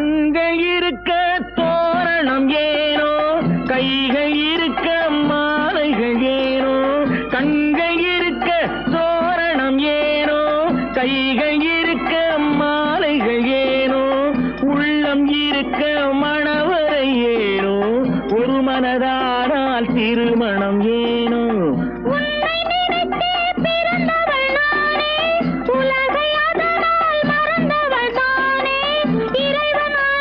கண்கள் இருக்க தோரணம் ஏனோ? கைகள் இருக்க மாலைகள் ஏனோ? கண்கள் இருக்க தோரணம் ஏனோ? கைகள் இருக்க மாலைகள் ஏனோ? உள்ளம் இருக்க மணவரை ஏனோ? ஒரு மனதானால் திருமணம் ஏனோ?